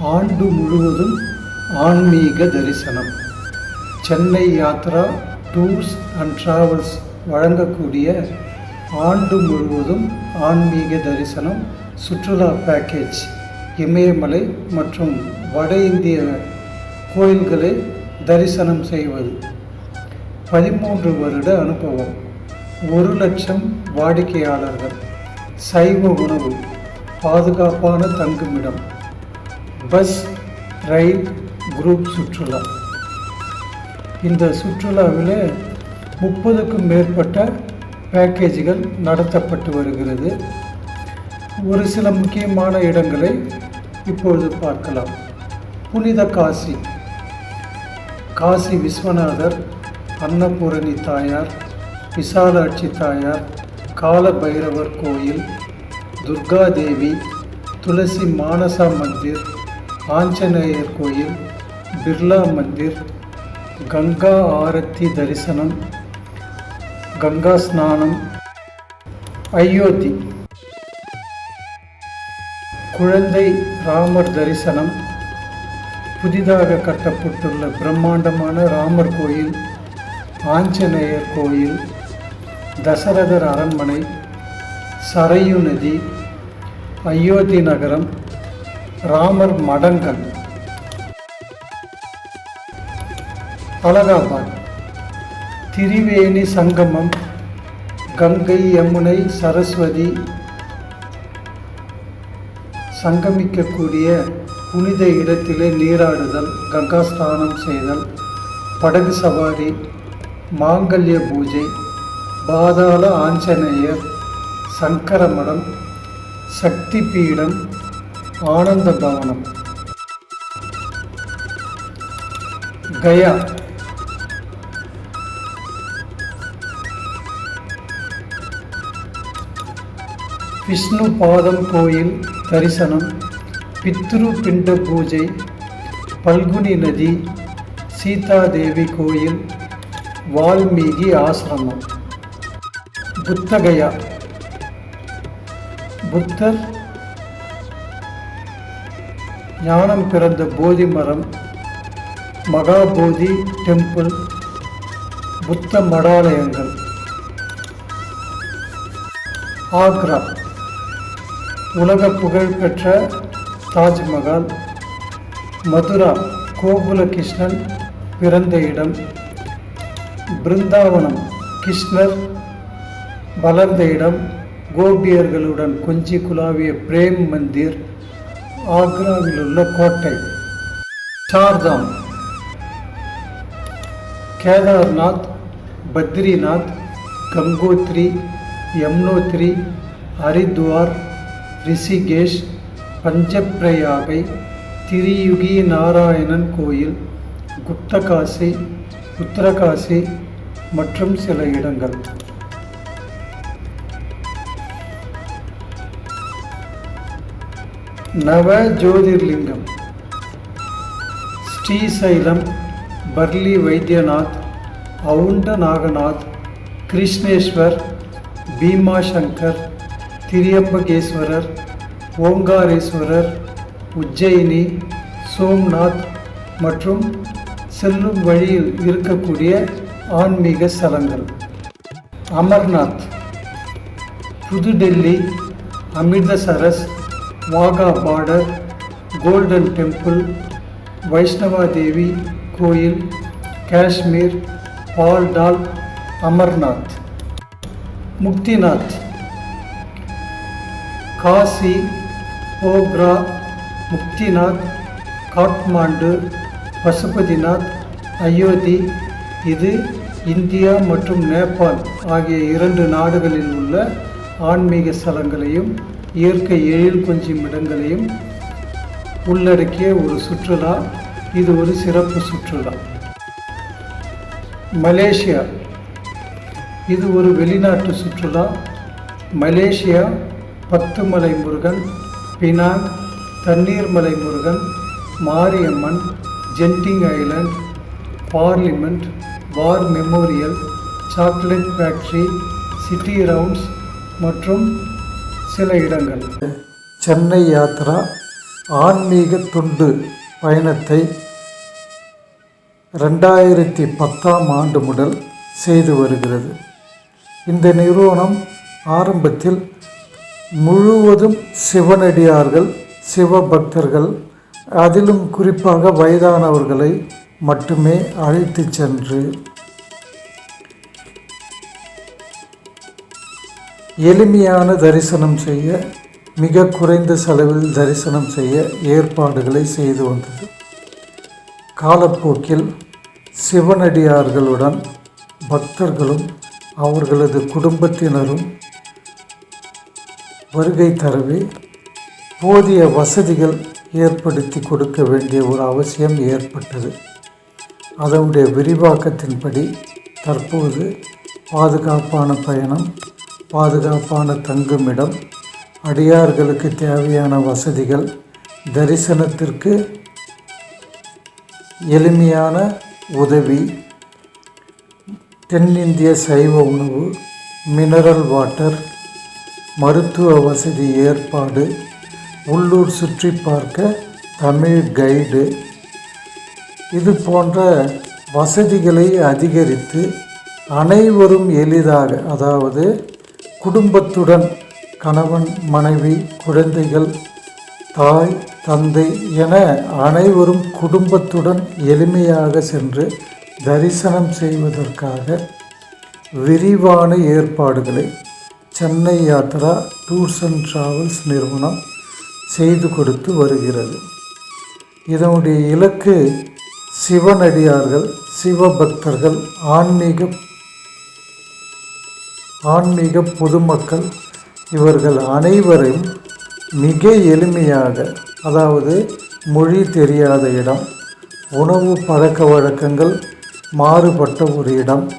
ஆண்டு முழுவதும் ஆன்மீக தரிசனம். Chennai Yatra tours and travels வழங்கக்கூடிய ஆண்டு முழுவதும் ஆன்மீக தரிசனம் சுற்றுலா பேக்கேஜ் இமயமலை மற்றும் வட இந்திய கோயில்களை தரிசனம் செய்வது. பதிமூன்று வருட அனுபவம் ஒரு லட்சம் வாடிக்கையாளர்கள் சைவ உணவு பாதுகாப்பான தங்குமிடம். பஸ் ரயில் குரூப் சுற்றுலா. இந்த சுற்றுலாவில் முப்பதுக்கும் மேற்பட்ட பேக்கேஜுகள் நடத்தப்பட்டு வருகிறது. ஒரு சில முக்கியமான இடங்களை இப்பொழுது பார்க்கலாம். புனித காசி. காசி விஸ்வநாதர் அன்னபூரணி தாயார் விசாலாட்சி தாயார் கால பைரவர் கோயில் துர்காதேவி துளசி மானசா மந்திர் ஆஞ்சநேயர் கோயில் பிர்லா மந்திர் கங்கா ஆரத்தி தரிசனம் கங்கா ஸ்நானம் அயோத்தி. குழந்தை ராமர் தரிசனம் புதிதாக கட்டப்பட்டுள்ள பிரம்மாண்டமான ராமர் கோயில் ஆஞ்சநேயர் கோயில் தசரதர் அரண்மனை சரையு நதி அயோத்தி நகரம் ராமர் மடங்கள். அலகாபாத் திரிவேணி சங்கமம். கங்கை யமுனை சரஸ்வதி. சங்கமிக்கக்கூடிய புனித இடத்திலே நீராடுதல் கங்கா ஸ்நானம் செய்தல் படகு சவாரி மாங்கல்ய பூஜை பாதாள ஆஞ்சநேயர் சங்கரமடம் சக்தி பீடம் ஆனந்த பவனம் கயா. விஷ்ணு பாதம் கோயில் தரிசனம் பித்ரு பிண்ட பூஜை பல்குனி நதி சீதாதேவி கோயில் வால்மீகி ஆசிரமம். புத்தகயா புத்தர் ஞானம் பிறந்த போதி மரம் மகாபோதி டெம்பிள் புத்த மடாலயங்கள். ஆக்ரா உலக புகழ்பெற்ற தாஜ்மஹால். மதுரா கோகுல கிருஷ்ணன் பிறந்த இடம். பிருந்தாவனம் கிருஷ்ணர் வளர்ந்த இடம். கோபியர்களுடன் கொஞ்சி குலாவிய பிரேம் மந்திர். ஆக்ராவில் உள்ள கோட்டை சார்தாம். கேதார்நாத் பத்ரிநாத் கங்கோத்ரி யம்னோத்ரி ஹரித்வார் ரிஷிகேஷ் பஞ்சப்பிரயாகை திரியுகி நாராயணன் கோயில் குப்தகாசி உத்தரகாசி மற்றும் சில இடங்கள். நவ ஜோதிர்லிங்கம். ஸ்ரீசைலம் பர்லி வைத்தியநாத் அவுண்ட நாகநாத் கிருஷ்ணேஸ்வர் பீமாசங்கர் திரியம்பகேஸ்வரர் ஓங்காரேஸ்வரர் உஜ்ஜயினி சோம்நாத் மற்றும் செல்லும் வழியில் இருக்கக்கூடிய ஆன்மீக ஸ்தலங்கள் Amarnath. Pudhu Delhi Amritsar Wagah border golden temple Vaishnava Devi கோயில் காஷ்மீர் பால்டால் அமர்நாத். முக்திநாத். காசி போக்ரா முக்திநாத் காட்மாண்டு பசுபதிநாத் அயோத்தி இது இந்தியா மற்றும் நேபாள் ஆகிய இரண்டு நாடுகளில் உள்ள ஆன்மீக ஸ்தலங்களையும் இயற்கை எழில் கொஞ்சம் இடங்களையும் உள்ளடக்கிய ஒரு சுற்றுலா. இது ஒரு சிறப்பு சுற்றுலா. மலேசியா. இது ஒரு வெளிநாட்டு சுற்றுலா. Malaysia Pathumalai Murugan Penang Thanneermalai Murugan Mariamman Genting Island parliament war memorial chocolate factory city rounds மற்றும் சில இடங்கள். சென்னை யாத்ரா ஆன்மீக துண்டு பயணத்தை ரெண்டாயிரத்தி பத்தாம் ஆண்டு முதல் செய்து வருகிறது. இந்த நிறுவனம் ஆரம்பத்தில் முழுவதும் சிவனடியார்கள் சிவபக்தர்கள் அதிலும் குறிப்பாக வயதானவர்களை மட்டுமே அழைத்து சென்று எளிமையான தரிசனம் செய்ய மிக குறைந்த செலவில் தரிசனம் செய்ய ஏற்பாடுகளை செய்து வந்தது. காலப்போக்கில் சிவனடியார்களுடன் பக்தர்களும் அவர்களது குடும்பத்தினரும் வருகை தரவே போதிய வசதிகள் ஏற்படுத்தி கொடுக்க வேண்டிய ஒரு அவசியம் ஏற்பட்டது. அதனுடைய விரிவாக்கத்தின்படி தற்போது பாதுகாப்பான பயணம் பாதுகாப்பான தங்குமிடம் அடியார்களுக்கு தேவையான வசதிகள் தரிசனத்திற்கு எளிமையான உதவி தென்னிந்திய சைவ உணவு மினரல் வாட்டர் மருத்துவ வசதி ஏற்பாடு உள்ளூர் சுற்றி பார்க்க தமிழ் கைடு இது போன்ற வசதிகளை அதிகரித்து அனைவரும் எளிதாக அதாவது குடும்பத்துடன் கணவன் மனைவி குழந்தைகள் தாய் தந்தை என அனைவரும் குடும்பத்துடன் எளிமையாக சென்று தரிசனம் செய்வதற்காக விரிவான ஏற்பாடுகளை Chennai Yatra tours and travels நிறுவனம் செய்து கொடுத்து வருகிறது. இதனுடைய இலக்கு சிவனடியார்கள் சிவபக்தர்கள் ஆன்மீக ஆன்மீக பொதுமக்கள் இவர்கள் அனைவரையும் மிக எளிமையாக அதாவது மொழி தெரியாத இடம் உணவு பழக்க வழக்கங்கள் மாறுபட்ட ஒரு இடம்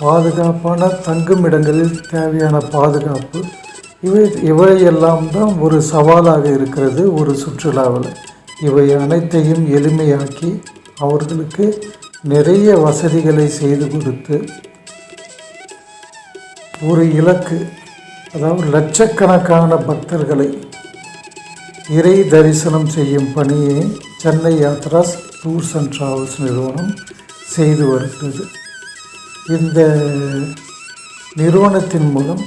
பாதுகாப்பான தங்குமிடங்களில் தேவையான பாதுகாப்பு இவை இவையெல்லாம் தான் ஒரு சவாலாக இருக்கிறது ஒரு சுற்றுலாவில். இவை அனைத்தையும் எளிமையாக்கி அவர்களுக்கு நிறைய வசதிகளை செய்து கொடுத்து ஒரு இலக்கு அதாவது லட்சக்கணக்கான பக்தர்களை இறை தரிசனம் செய்யும் பணியை Chennai Yatras tours and travels நிறுவனம் செய்து வருகிறது. இந்த நிறுவனத்தின் மூலம்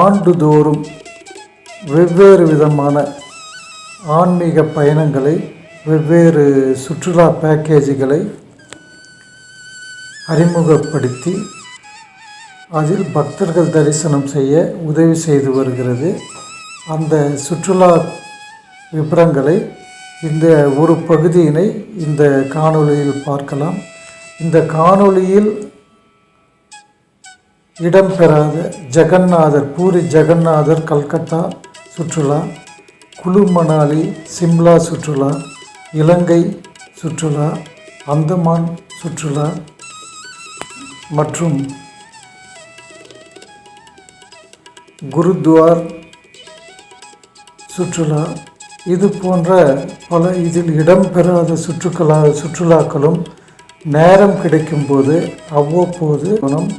ஆண்டுதோறும் வெவ்வேறு விதமான ஆன்மீக பயணங்களை வெவ்வேறு சுற்றுலா பேக்கேஜுகளை அறிமுகப்படுத்தி அதில் பக்தர்கள் தரிசனம் செய்ய உதவி செய்து வருகிறது. அந்த சுற்றுலா விபரங்களை இந்த ஒரு பகுதியினை இந்த காணொளியில் பார்க்கலாம். இந்த காணொளியில் இடம்பெறாத ஜெகநாதர் பூரி ஜெகநாதர் கல்கத்தா சுற்றுலா குழு மணாலி சிம்லா சுற்றுலா இலங்கை சுற்றுலா அந்தமான் சுற்றுலா மற்றும் குருத்வார் சுற்றுலா. இது போன்ற பல இதில் இடம்பெறாத சுற்றுக்கலா சுற்றுலாக்களும் நேரம் கிடைக்கும்போது அவ்வப்போது நிறுவனம்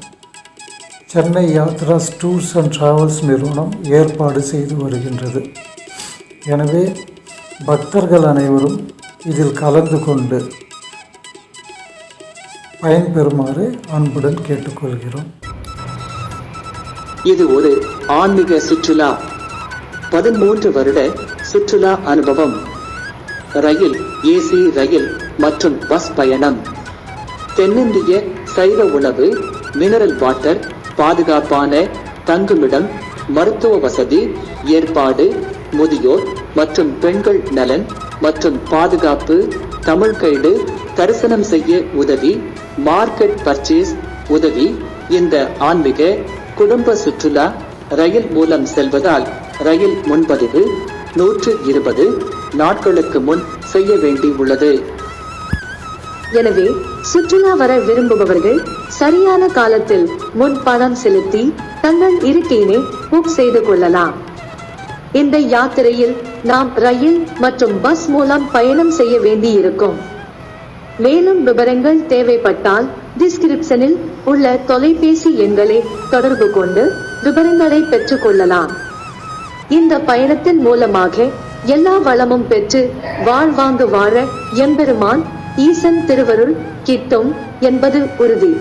Chennai Yatras tours and travels நிறுவனம் ஏற்பாடு செய்து வருகின்றது. எனவே பக்தர்கள் அனைவரும் இதில் கலந்து கொண்டு பயன்பெறுமாறு அன்புடன் கேட்டுக்கொள்கிறோம். இது ஒரு ஆன்மீக சுற்றுலா. பதிமூன்று வருட சுற்றுலா அனுபவம். ரயில் ஏசி ரயில் மற்றும் பஸ் பயணம். தென்னிந்திய சைவ உணவு மினரல் வாட்டர் பாதுகாப்பான தங்குமிடம் மருத்துவ வசதி ஏற்பாடு முதியோர் மற்றும் பெண்கள் நலன் மற்றும் பாதுகாப்பு தமிழ் கைடு தரிசனம் செய்ய உதவி மார்க்கெட் பர்ச்சேஸ் உதவி இந்த ஆன்மீக குடும்ப சுற்றுலா ரயில் மூலம் செல்வதால் ரயில் முன்பதிவு நூற்று இருபது நாட்களுக்கு முன் செய்ய வேண்டி உள்ளது. எனவே சுற்றுலா வர விரும்புபவர்கள் சரியான காலத்தில் முன் பணம் செலுத்தி தங்கள் இருக்கையினை புக் செய்து கொள்ளலாம். இந்த யாத்திரையில் நாம் ரயில் மற்றும் பஸ் மூலம் பயணம் செய்ய வேண்டியிருக்கும். மேலும் விவரங்கள் தேவைப்பட்டால் டிஸ்கிரிப்ஷனில் உள்ள தொலைபேசி எண்களை தொடர்பு கொண்டு விவரங்களை பெற்றுக் கொள்ளலாம். இந்த பயணத்தின் மூலமாக எல்லா வளமும் பெற்று வாழ்வாங்கு வாழ எம்பெருமான் ஈசன் திருவருள் கிட்டும் என்பது உறுதி.